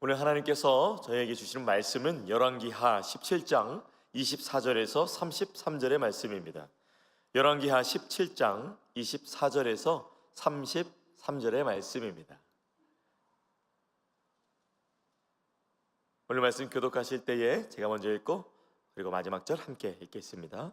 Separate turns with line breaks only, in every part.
오늘 하나님께서 저에게 주시는 말씀은 열왕기하 17장 24절에서 33절의 말씀입니다. 열왕기하 17장 24절에서 33절의 말씀입니다. 오늘 말씀 교독하실 때에 제가 먼저 읽고 그리고 마지막 절 함께 읽겠습니다.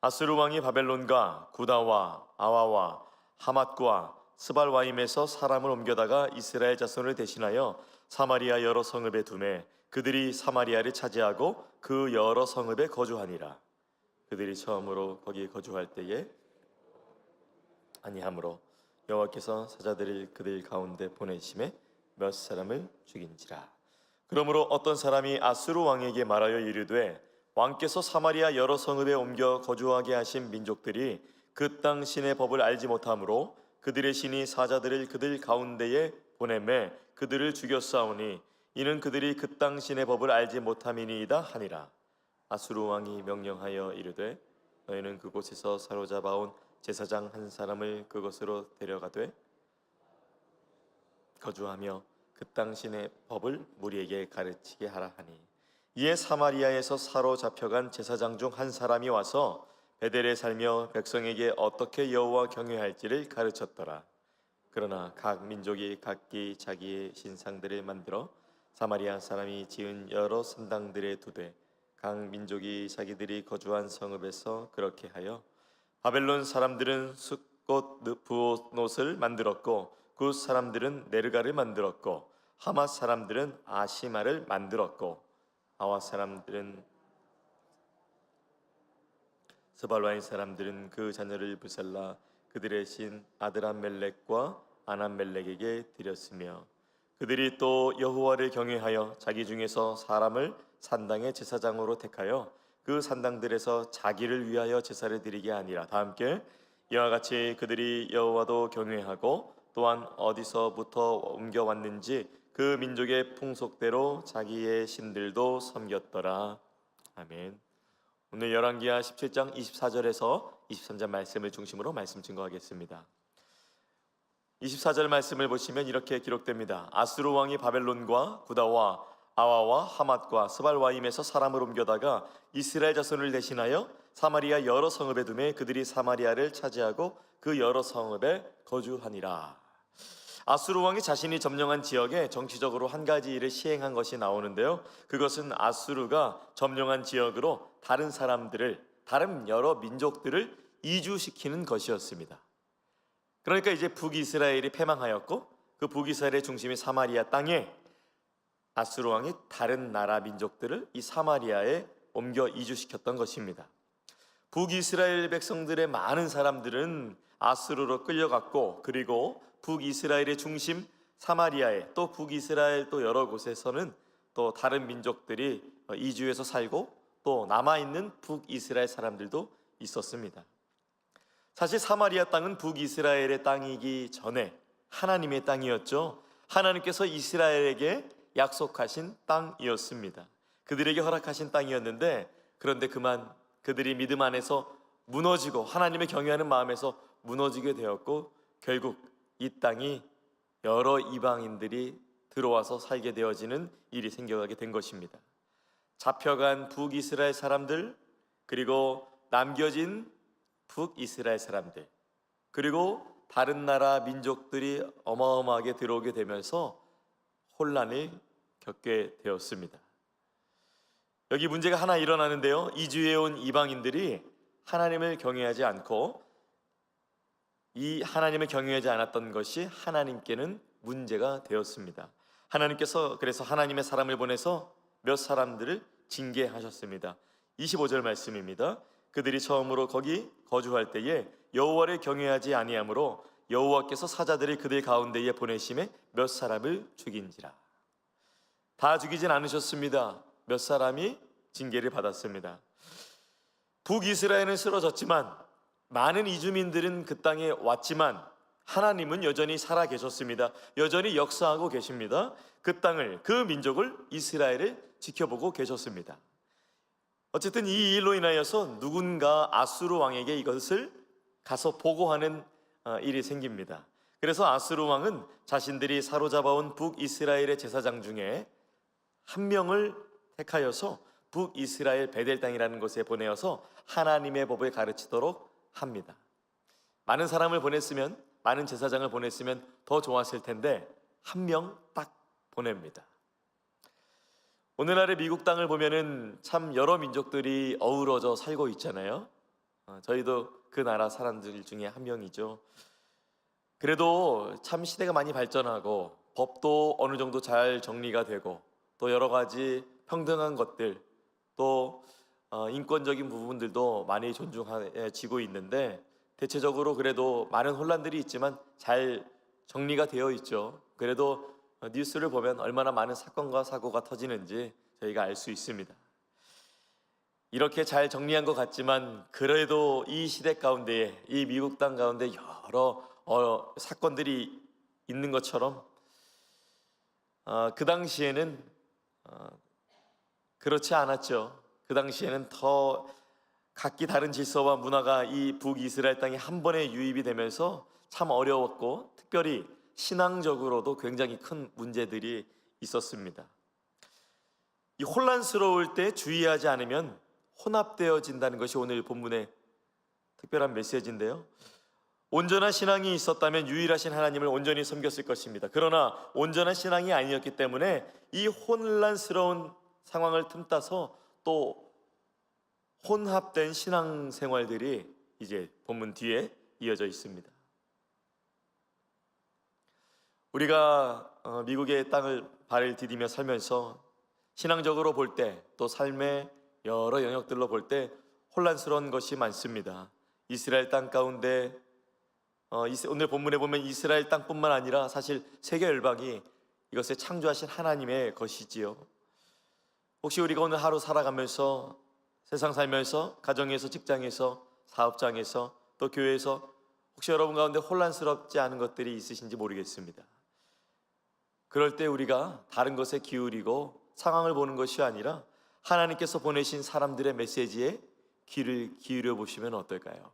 아수르 왕이 바벨론과 구다와 아와와 하맛과 스발와임에서 사람을 옮겨다가 이스라엘 자손을 대신하여 사마리아 여러 성읍에 두매 그들이 사마리아를 차지하고 그 여러 성읍에 거주하니라. 그들이 처음으로 거기 거주할 때에 아니함으로 여호와께서 사자들을 그들 가운데 보내심에 몇 사람을 죽인지라. 그러므로 어떤 사람이 아수르 왕에게 말하여 이르되 왕께서 사마리아 여러 성읍에 옮겨 거주하게 하신 민족들이 그 땅 신의 법을 알지 못하므로 그들의 신이 사자들을 그들 가운데에 보내매 그들을 죽였사오니 이는 그들이 그 땅 신의 법을 알지 못함이니이다 하니라. 아수르 왕이 명령하여 이르되 너희는 그곳에서 사로잡아온 제사장 한 사람을 그곳으로 데려가되 거주하며 그 땅 신의 법을 무리에게 가르치게 하라 하니 이에 사마리아에서 사로잡혀간 제사장 중 한 사람이 와서 베델에 살며 백성에게 어떻게 여호와 경외할지를 가르쳤더라. 그러나 각 민족이 각기 자기의 신상들을 만들어 사마리아 사람이 지은 여러 선당들에 두되 각 민족이 자기들이 거주한 성읍에서 그렇게 하여 바벨론 사람들은 숫꽃 부옷을 만들었고 그 사람들은 네르가를 만들었고 하맛 사람들은 아시마를 만들었고 아와 사람들은 스발와인 사람들은 그 자녀를 부살라 그들의 신 아드람멜렉과 아남멜렉에게 드렸으며 그들이 또 여호와를 경외하여 자기 중에서 사람을 산당의 제사장으로 택하여 그 산당들에서 자기를 위하여 제사를 드리게 아니라 다 함께 이와 같이 그들이 여호와도 경외하고 또한 어디서부터 옮겨왔는지 그 민족의 풍속대로 자기의 신들도 섬겼더라 아멘. 오늘 열왕기하 17장 24절에서 23절 말씀을 중심으로 말씀 증거하겠습니다. 24절 말씀을 보시면 이렇게 기록됩니다. 아수르 왕이 바벨론과 구다와 아와와 하맛과 스발와임에서 사람을 옮겨다가 이스라엘 자손을 대신하여 사마리아 여러 성읍에 두매 그들이 사마리아를 차지하고 그 여러 성읍에 거주하니라. 아수르 왕이 자신이 점령한 지역에 정치적으로 한 가지 일을 시행한 것이 나오는데요. 그것은 아수르가 점령한 지역으로 다른 사람들을 다른 여러 민족들을 이주시키는 것이었습니다. 그러니까 이제 북이스라엘이 패망하였고 그 북이스라엘의 중심이 사마리아 땅에 아수르 왕이 다른 나라 민족들을 이 사마리아에 옮겨 이주시켰던 것입니다. 북이스라엘 백성들의 많은 사람들은 아수르로 끌려갔고 그리고 북이스라엘의 중심 사마리아에 또 북이스라엘 또 여러 곳에서는 또 다른 민족들이 이주해서 살고 또 남아 있는 북이스라엘 사람들도 있었습니다. 사실 사마리아 땅은 북이스라엘의 땅이기 전에 하나님의 땅이었죠. 하나님께서 이스라엘에게 약속하신 땅이었습니다. 그들에게 허락하신 땅이었는데 그런데 그만 그들이 믿음 안에서 무너지고 하나님의 경외하는 마음에서 무너지게 되었고 결국 이 땅이 여러 이방인들이 들어와서 살게 되어지는 일이 생겨가게 된 것입니다. 잡혀간 북이스라엘 사람들 그리고 남겨진 북이스라엘 사람들 그리고 다른 나라 민족들이 어마어마하게 들어오게 되면서 혼란을 겪게 되었습니다. 여기 문제가 하나 일어나는데요. 이주해 온 이방인들이 하나님을 경외하지 않고 이 하나님을 경외하지 않았던 것이 하나님께는 문제가 되었습니다. 하나님께서 그래서 하나님의 사람을 보내서 몇 사람들을 징계하셨습니다. 25절 말씀입니다. 그들이 처음으로 거기 거주할 때에 여호와를 경외하지 아니하므로 여호와께서 사자들이 그들 가운데에 보내심에 몇 사람을 죽인지라. 다 죽이진 않으셨습니다. 몇 사람이 징계를 받았습니다. 북이스라엘은 쓰러졌지만 많은 이주민들은 그 땅에 왔지만 하나님은 여전히 살아 계셨습니다. 여전히 역사하고 계십니다. 그 땅을 그 민족을 이스라엘을 지켜보고 계셨습니다. 어쨌든 이 일로 인하여서 누군가 아수르 왕에게 이것을 가서 보고하는 어, 일이 생깁니다. 그래서 아스루 왕은 자신들이 사로잡아온 북이스라엘의 제사장 중에 한 명을 택하여서 북이스라엘 베델 땅이라는 곳에 보내어서 하나님의 법을 가르치도록 합니다. 많은 사람을 보냈으면 많은 제사장을 보냈으면 더 좋았을 텐데 한 명 딱 보냅니다. 오늘날의 미국 땅을 보면은 참 여러 민족들이 어우러져 살고 있잖아요. 어, 저희도 그 나라 사람들 중에 한 명이죠. 그래도 참 시대가 많이 발전하고 법도 어느 정도 잘 정리가 되고 또 여러 가지 평등한 것들 또 어, 인권적인 부분들도 많이 존중해지고 있는데 대체적으로 그래도 많은 혼란들이 있지만 잘 정리가 되어 있죠. 그래도 어, 뉴스를 보면 얼마나 많은 사건과 사고가 터지는지 저희가 알 수 있습니다. 이렇게 잘 정리한 것 같지만 그래도 이 시대 가운데에 이 미국 땅 가운데 여러 어, 사건들이 있는 것처럼 어, 그 당시에는 어, 그렇지 않았죠. 그 당시에는 더 각기 다른 질서와 문화가 이 북이스라엘 땅에 한 번에 유입이 되면서 참 어려웠고 특별히 신앙적으로도 굉장히 큰 문제들이 있었습니다. 이 혼란스러울 때 주의하지 않으면 혼합되어진다는 것이 오늘 본문의 특별한 메시지인데요. 온전한 신앙이 있었다면 유일하신 하나님을 온전히 섬겼을 것입니다. 그러나 온전한 신앙이 아니었기 때문에 이 혼란스러운 상황을 틈타서 또 혼합된 신앙 생활들이 이제 본문 뒤에 이어져 있습니다. 우리가 어, 미국의 땅을 발을 디디며 살면서 신앙적으로 볼 때 또 삶의 여러 영역들로 볼 때 혼란스러운 것이 많습니다. 이스라엘 땅 가운데 어, 오늘 본문에 보면 이스라엘 땅뿐만 아니라 사실 세계 열방이 이것을 창조하신 하나님의 것이지요. 혹시 우리가 오늘 하루 살아가면서 세상 살면서 가정에서 직장에서 사업장에서 또 교회에서 혹시 여러분 가운데 혼란스럽지 않은 것들이 있으신지 모르겠습니다. 그럴 때 우리가 다른 것에 기울이고 상황을 보는 것이 아니라 하나님께서 보내신 사람들의 메시지에 귀를 기울여 보시면 어떨까요?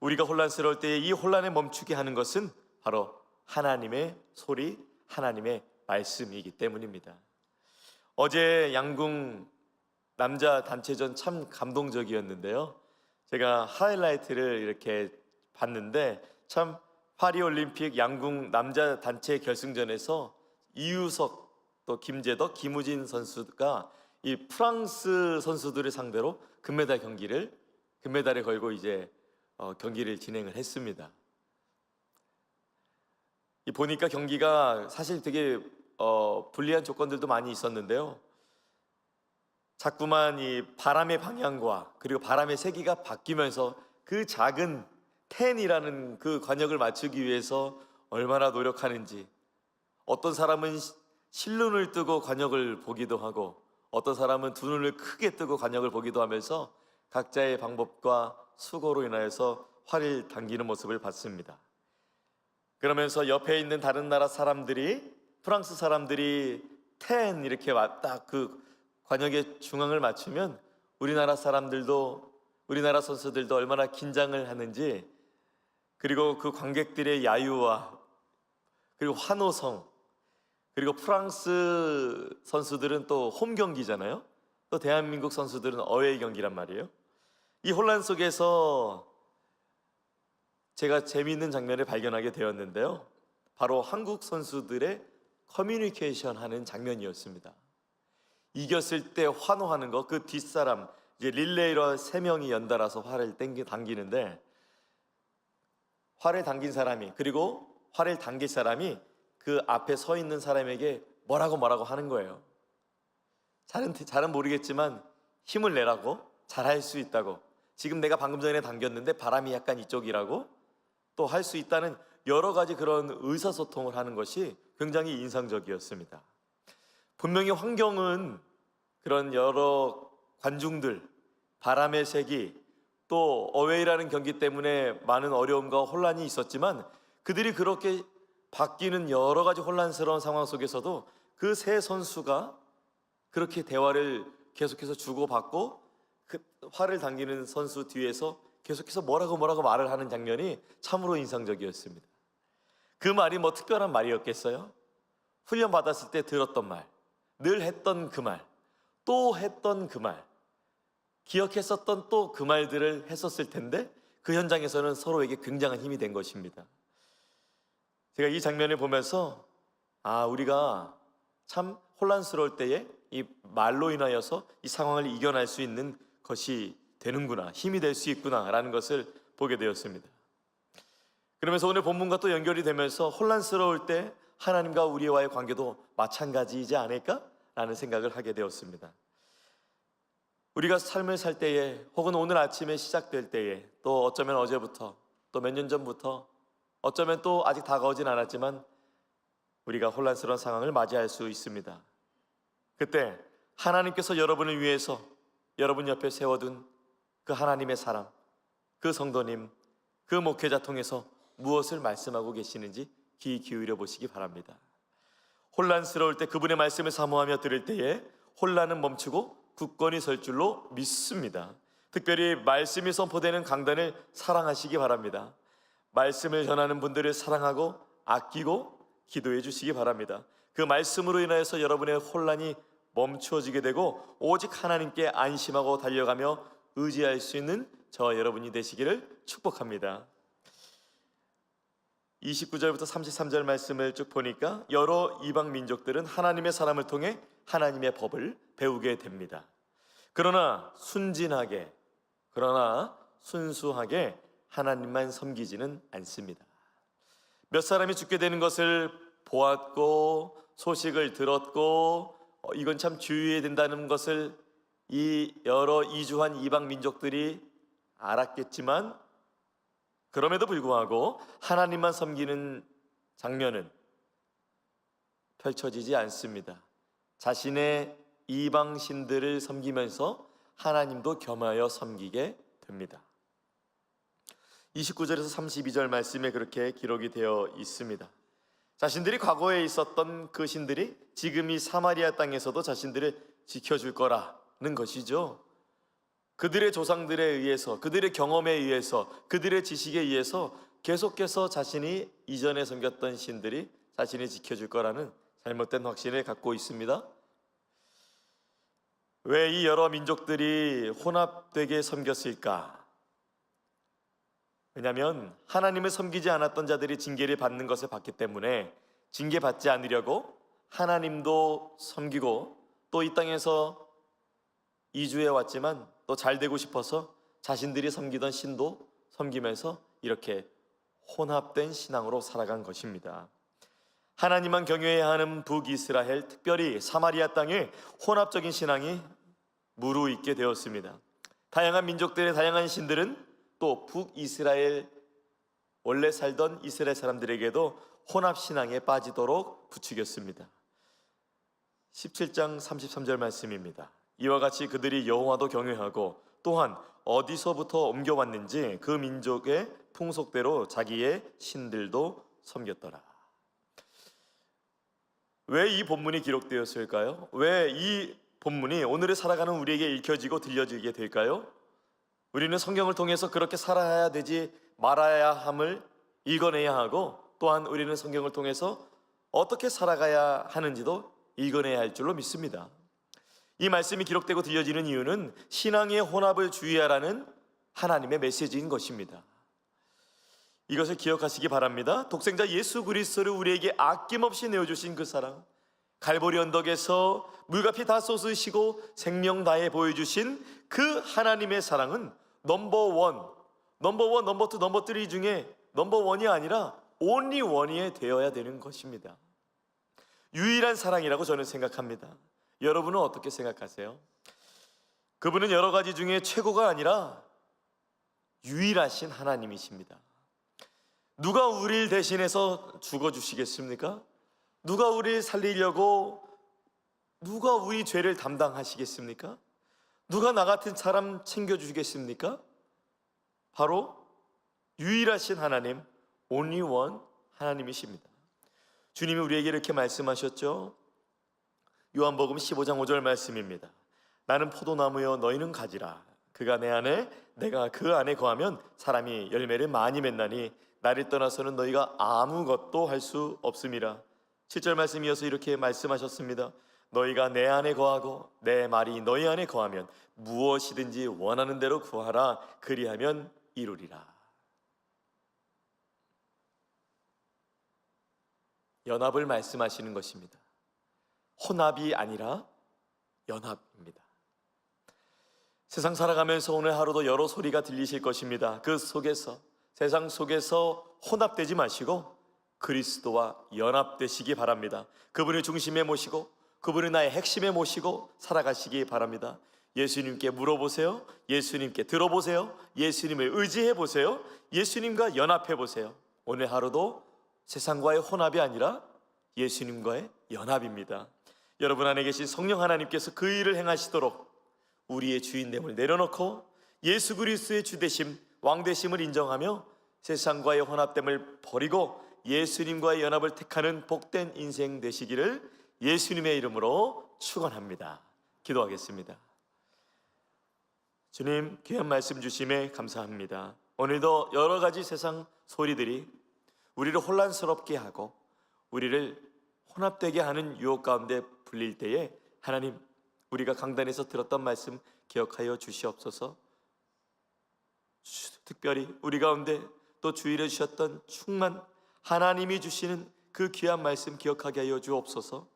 우리가 혼란스러울 때이 혼란에 멈추게 하는 것은 바로 하나님의 소리, 하나님의 말씀이기 때문입니다. 어제 양궁 남자 단체전 참 감동적이었는데요. 제가 하이라이트를 이렇게 봤는데 참 파리 올림픽 양궁 남자 단체 결승전에서 이유석 또 김재덕, 김우진 선수가 이 프랑스 선수들을 상대로 금메달 경기를 금메달에 걸고 이제 어, 경기를 진행을 했습니다. 이 보니까 경기가 사실 되게 어, 불리한 조건들도 많이 있었는데요. 자꾸만 이 바람의 방향과 그리고 바람의 세기가 바뀌면서 그 작은 텐이라는 그 관역을 맞추기 위해서 얼마나 노력하는지 어떤 사람은 시- 실눈을 뜨고 관역을 보기도 하고 어떤 사람은 두 눈을 크게 뜨고 관역을 보기도 하면서 각자의 방법과 수고로 인하여서 활을 당기는 모습을 봤습니다. 그러면서 옆에 있는 다른 나라 사람들이 프랑스 사람들이 텐 이렇게 왔다 그 관역의 중앙을 맞추면 우리나라 사람들도 우리나라 선수들도 얼마나 긴장을 하는지 그리고 그 관객들의 야유와 그리고 환호성 그리고 프랑스 선수들은 또 홈 경기잖아요. 또 대한민국 선수들은 어웨이 경기란 말이에요. 이 혼란 속에서 제가 재미있는 장면을 발견하게 되었는데요. 바로 한국 선수들의 커뮤니케이션 하는 장면이었습니다. 이겼을 때 환호하는 거, 그 뒷사람, 이제 릴레이러 세 명이 연달아서 활을 땡기, 당기는데, 활을 당긴 사람이, 그리고 활을 당길 사람이 그 앞에 서 있는 사람에게 뭐라고 뭐라고 하는 거예요. 잘은, 잘은 모르겠지만 힘을 내라고, 잘할 수 있다고. 지금 내가 방금 전에 당겼는데 바람이 약간 이쪽이라고 또 할 수 있다는 여러 가지 그런 의사소통을 하는 것이 굉장히 인상적이었습니다. 분명히 환경은 그런 여러 관중들, 바람의 색이 또 어웨이라는 경기 때문에 많은 어려움과 혼란이 있었지만 그들이 그렇게 바뀌는 여러 가지 혼란스러운 상황 속에서도 그 세 선수가 그렇게 대화를 계속해서 주고받고 그 활을 당기는 선수 뒤에서 계속해서 뭐라고 뭐라고 말을 하는 장면이 참으로 인상적이었습니다. 그 말이 뭐 특별한 말이었겠어요? 훈련 받았을 때 들었던 말, 늘 했던 그 말, 또 했던 그 말, 기억했었던 또 그 말들을 했었을 텐데 그 현장에서는 서로에게 굉장한 힘이 된 것입니다. 제가 이 장면을 보면서 아 우리가 참 혼란스러울 때에 이 말로 인하여서 이 상황을 이겨낼 수 있는 것이 되는구나 힘이 될 수 있구나라는 것을 보게 되었습니다. 그러면서 오늘 본문과 또 연결이 되면서 혼란스러울 때 하나님과 우리와의 관계도 마찬가지이지 않을까라는 생각을 하게 되었습니다. 우리가 삶을 살 때에 혹은 오늘 아침에 시작될 때에 또 어쩌면 어제부터 또 몇 년 전부터 어쩌면 또 아직 다가오진 않았지만 우리가 혼란스러운 상황을 맞이할 수 있습니다. 그때 하나님께서 여러분을 위해서 여러분 옆에 세워둔 그 하나님의 사랑, 그 성도님, 그 목회자 통해서 무엇을 말씀하고 계시는지 귀 기울여 보시기 바랍니다. 혼란스러울 때 그분의 말씀을 사모하며 들을 때에 혼란은 멈추고 굳건히 설 줄로 믿습니다. 특별히 말씀이 선포되는 강단을 사랑하시기 바랍니다. 말씀을 전하는 분들을 사랑하고 아끼고 기도해 주시기 바랍니다. 그 말씀으로 인하여서 여러분의 혼란이 멈추어지게 되고 오직 하나님께 안심하고 달려가며 의지할 수 있는 저와 여러분이 되시기를 축복합니다. 29절부터 33절 말씀을 쭉 보니까 여러 이방 민족들은 하나님의 사람을 통해 하나님의 법을 배우게 됩니다. 그러나 순진하게 그러나 순수하게 하나님만 섬기지는 않습니다. 몇 사람이 죽게 되는 것을 보았고 소식을 들었고 어, 이건 참 주의해야 된다는 것을 이 여러 이주한 이방 민족들이 알았겠지만 그럼에도 불구하고 하나님만 섬기는 장면은 펼쳐지지 않습니다. 자신의 이방 신들을 섬기면서 하나님도 겸하여 섬기게 됩니다. 29절에서 32절 말씀에 그렇게 기록이 되어 있습니다. 자신들이 과거에 있었던 그 신들이 지금 이 사마리아 땅에서도 자신들을 지켜줄 거라는 것이죠. 그들의 조상들에 의해서, 그들의 경험에 의해서, 그들의 지식에 의해서 계속해서 자신이 이전에 섬겼던 신들이 자신이 지켜줄 거라는 잘못된 확신을 갖고 있습니다. 왜 이 여러 민족들이 혼합되게 섬겼을까? 왜냐하면 하나님을 섬기지 않았던 자들이 징계를 받는 것을 봤기 때문에 징계받지 않으려고 하나님도 섬기고 또 이 땅에서 이주해 왔지만 또 잘 되고 싶어서 자신들이 섬기던 신도 섬기면서 이렇게 혼합된 신앙으로 살아간 것입니다. 하나님만 경외해야 하는 북이스라엘, 특별히 사마리아 땅에 혼합적인 신앙이 무르익게 되었습니다. 다양한 민족들의 다양한 신들은 또 북이스라엘 원래 살던 이스라엘 사람들에게도 혼합 신앙에 빠지도록 부추겼습니다. 17장 33절 말씀입니다. 이와 같이 그들이 여호와도 경외하고 또한 어디서부터 옮겨왔는지 그 민족의 풍속대로 자기의 신들도 섬겼더라. 왜 이 본문이 기록되었을까요? 왜 이 본문이 오늘을 살아가는 우리에게 읽혀지고 들려지게 될까요? 우리는 성경을 통해서 그렇게 살아야 되지 말아야 함을 읽어내야 하고 또한 우리는 성경을 통해서 어떻게 살아가야 하는지도 읽어내야 할 줄로 믿습니다. 이 말씀이 기록되고 들려지는 이유는 신앙의 혼합을 주의하라는 하나님의 메시지인 것입니다. 이것을 기억하시기 바랍니다. 독생자 예수 그리스도를 우리에게 아낌없이 내어주신 그 사랑, 갈보리 언덕에서 물과 피 다 쏟으시고 생명 다해 보여주신 그 하나님의 사랑은 넘버 원, 넘버 원, 넘버 투, 넘버 쓰리 중에 넘버 원이 아니라 온리 원이 되어야 되는 것입니다. 유일한 사랑이라고 저는 생각합니다. 여러분은 어떻게 생각하세요? 그분은 여러 가지 중에 최고가 아니라 유일하신 하나님이십니다. 누가 우리를 대신해서 죽어 주시겠습니까? 누가 우리를 살리려고 누가 우리 죄를 담당하시겠습니까? 누가 나 같은 사람 챙겨 주시겠습니까? 바로 유일하신 하나님, one 하나님이십니다. 주님이 우리에게 이렇게 말씀하셨죠. 요한복음 15장 5절 말씀입니다. 나는 포도나무여 너희는 가지라. 그가 내 안에 내가 그 안에 거하면 사람이 열매를 많이 맺나니 나를 떠나서는 너희가 아무것도 할 수 없음이라. 7절 말씀 이어서 이렇게 말씀하셨습니다. 너희가 내 안에 거하고 내 말이 너희 안에 거하면 무엇이든지 원하는 대로 구하라. 그리하면 이루리라. 연합을 말씀하시는 것입니다 혼합이 아니라 연합입니다 세상 살아가면서 오늘 하루도 여러 소리가 들리실 것입니다. 그 속에서 세상 속에서 혼합되지 마시고 그리스도와 연합되시기 바랍니다. 그분을 중심에 모시고 그분을 나의 핵심에 모시고 살아가시기 바랍니다. 예수님께 물어보세요. 예수님께 들어보세요. 예수님을 의지해 보세요. 예수님과 연합해 보세요. 오늘 하루도 세상과의 혼합이 아니라 예수님과의 연합입니다. 여러분 안에 계신 성령 하나님께서 그 일을 행하시도록 우리의 주인됨을 내려놓고 예수 그리스도의 주되심, 왕되심을 인정하며 세상과의 혼합됨을 버리고 예수님과의 연합을 택하는 복된 인생 되시기를 예수님의 이름으로 축원합니다. 기도하겠습니다. 주님 귀한 말씀 주심에 감사합니다. 오늘도 여러 가지 세상 소리들이 우리를 혼란스럽게 하고 우리를 혼합되게 하는 유혹 가운데 불릴 때에 하나님 우리가 강단에서 들었던 말씀 기억하여 주시옵소서. 주- 특별히 우리 가운데 또 주일에 주셨던 충만 하나님이 주시는 그 귀한 말씀 기억하게 하여 주옵소서.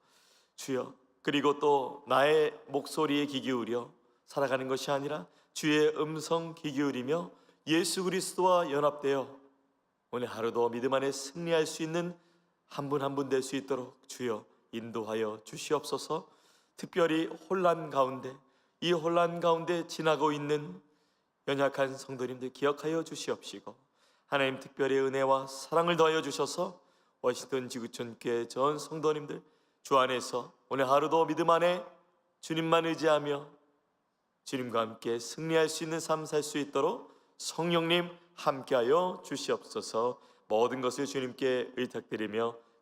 주여 그리고 또 나의 목소리에 귀 기울여 살아가는 것이 아니라 주의 음성 귀 기울이며 예수 그리스도와 연합되어 오늘 하루도 믿음 안에 승리할 수 있는 한 분 한 분 될 수 있도록 주여 인도하여 주시옵소서. 특별히 혼란 가운데 이 혼란 가운데 지나고 있는 연약한 성도님들 기억하여 주시옵시고 하나님 특별히 은혜와 사랑을 더하여 주셔서 워싱턴 지구촌 교회 전 성도님들 주 안에서 오늘 하루도 믿음 안에 주님만 의지하며 주님과 함께 승리할 수 있는 삶 살 수 있도록 성령님 함께하여 주시옵소서 모든 것을 주님께 의탁드리며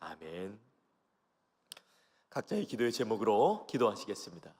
아멘. 각자의 기도의 제목으로 기도하시겠습니다.